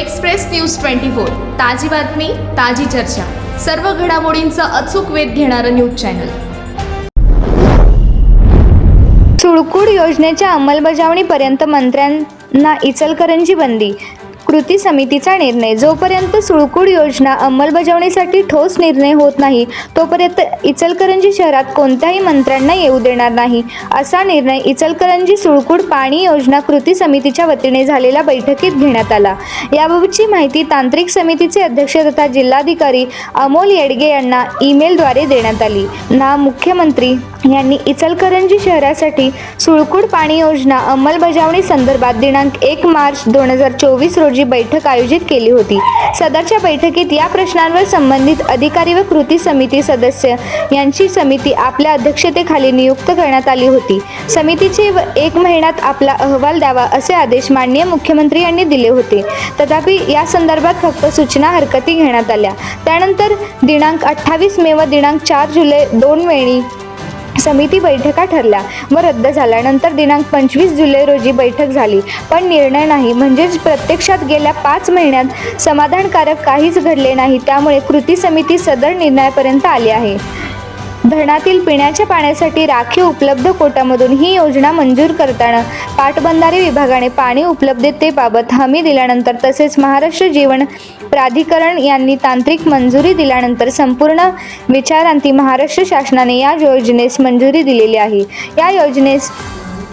Express news twenty four. ताजी बातमी ताजी चर्चा. सर्व घडामोडींचा अचूक वेध घेणारं न्यूज चॅनल. चुळकूड योजनेच्या अंमलबजावणीपर्यंत मंत्र्यांना इचलकरंजी बंदी. कृती समितीचा निर्णय. जोपर्यंत सुळकूड योजना अंमलबजावणीसाठी ठोस निर्णय होत नाही तोपर्यंत इचलकरंजी शहरात कोणत्याही मंत्र्यांना येऊ देणार नाही. असा निर्णय इचलकरंजी सुळकूड पाणी योजना कृती समितीच्या वतीने झालेल्या बैठकीत घेण्यात आला. याबाबतची माहिती तांत्रिक समितीचे अध्यक्ष तथा जिल्हाधिकारी अमोल येडगे यांना ईमेलद्वारे देण्यात आली. ना मुख्यमंत्री यांनी इचलकरंजी शहरासाठी सुळकूड पाणी योजना अंमलबजावणी संदर्भात दिनांक एक मार्च दोन हजार चोवीस रोजी बैठक आयोजित केली होती. सदरच्या बैठकीत या प्रश्नांवर संबंधित अधिकारी व कृती समिती सदस्य यांची समिती आपल्या अध्यक्षतेखाली नियुक्त करण्यात आली होती. समितीचे व एक महिन्यात आपला अहवाल द्यावा असे आदेश माननीय मुख्यमंत्री यांनी दिले होते. तथापि या संदर्भात फक्त सूचना हरकती घेण्यात आल्या. त्यानंतर दिनांक अठ्ठावीस मे व दिनांक चार जुलै दोन वेळी समिती बैठका ठरल्या. व रद्द झाल्या नंतर दिनांक पंचवीस जुलै रोजी बैठक झाली. पण निर्णय नाही. म्हणजेच प्रत्यक्षात गेल्या पाच महिन्यात समाधानकारक काहीच घडले नाही. त्यामुळे कृती समिती सदर निर्णयापर्यंत आली आहे. धरणातील पिण्याच्या पाण्यासाठी राखीव उपलब्ध कोटामधून ही योजना मंजूर करताना पाटबंधारे विभागाने पाणी उपलब्धतेबाबत हमी दिल्यानंतर तसेच महाराष्ट्र जीवन प्राधिकरण यांनी तांत्रिक मंजुरी दिल्यानंतर संपूर्ण विचारांती महाराष्ट्र शासनाने या योजनेस मंजुरी दिलेली आहे. या योजनेस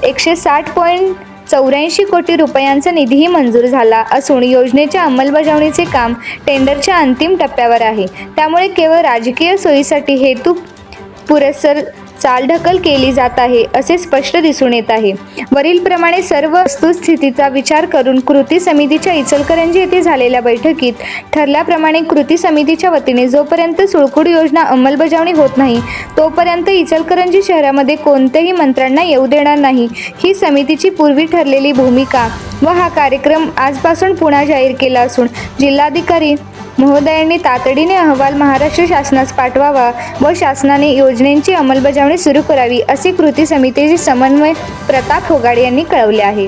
एकशे साठ पॉईंट चौऱ्याऐंशी कोटी रुपयांचा निधीही मंजूर झाला असून योजनेच्या अंमलबजावणीचे काम टेंडरच्या अंतिम टप्प्यावर आहे. त्यामुळे केवळ राजकीय सोयीसाठी हेतू पुरेसर चालढकल केली जात आहे असे स्पष्ट दिसून येत आहे. वरीलप्रमाणे सर्व वस्तुस्थितीचा विचार करून कृती समितीच्या इचलकरंजी येथे झालेल्या बैठकीत ठरल्याप्रमाणे कृती समितीच्या वतीने जोपर्यंत सुळकूड योजना अंमलबजावणी होत नाही तोपर्यंत इचलकरंजी शहरामध्ये कोणत्याही मंत्र्यांना येऊ देणार नाही. ही समितीची पूर्वी ठरलेली भूमिका व हा कार्यक्रम आजपासून पुन्हा जाहीर केला असून जिल्हाधिकारी महोदयांनी तातडीने अहवाल महाराष्ट्र शासनास पाठवावा व शासनाने योजनेची अंमलबजावणी सुरू करावी असे कृती समितीचे समन्वय प्रताप होगाडे यांनी कळवले आहे.